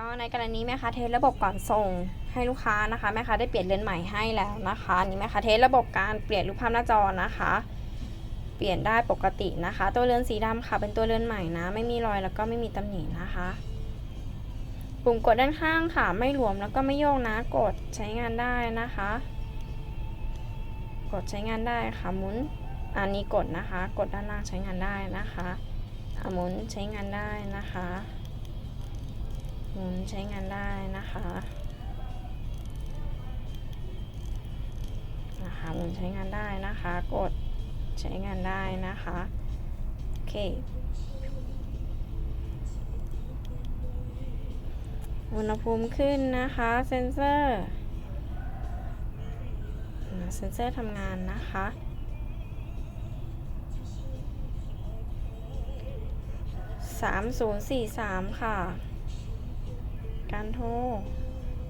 ก็ในกรณีแม่ค้าเทสระบบก่อนส่งให้ลูกค้านะคะแม่ค้าได้เปลี่ยนเลนส์ใหม่ให้แล้วนะคะอันนี่แม่ค้าเทสระบบการเปลี่ยนรูปภาพหน้าจอนะคะ เปลี่ยนได้ปกตินะคะ ตัวเรือนสีดำค่ะเป็นตัวเรือนใหม่นะ ไม่มีรอยแล้วก็ไม่มีตำหนินะคะ ปุ่มกดด้านข้างค่ะ ไม่หลวมแล้วก็ไม่โยกนะกดใช้งานได้นะคะ กดใช้งานได้ค่ะหมุนอันนี้กดนะคะ กดด้านล่างใช้งานได้นะคะอะหมุนใช้งานได้นะคะ หมุนใช้งานได้นะคะนะคะหมุนใช้งานได้นะคะ กดใช้งานได้นะคะโอเคอุณหภูมิขึ้นนะคะเซนเซอร์เซนเซอร์ทำงานนะคะสามศูนย์สี่สามค่ะ การโทร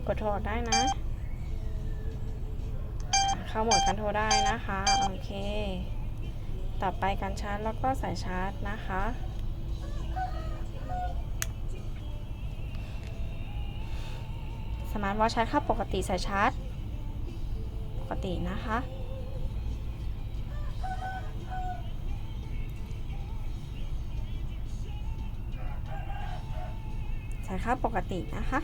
กดโทรได้นะ เข้าโหมดการโทรได้นะคะ โอเค ต่อไปการชาร์จแล้วก็สายชาร์จนะคะ สมาร์ทวอชชาร์จเข้าปกติสายชาร์จ ปกตินะคะ สายเข้าปกตินะคะ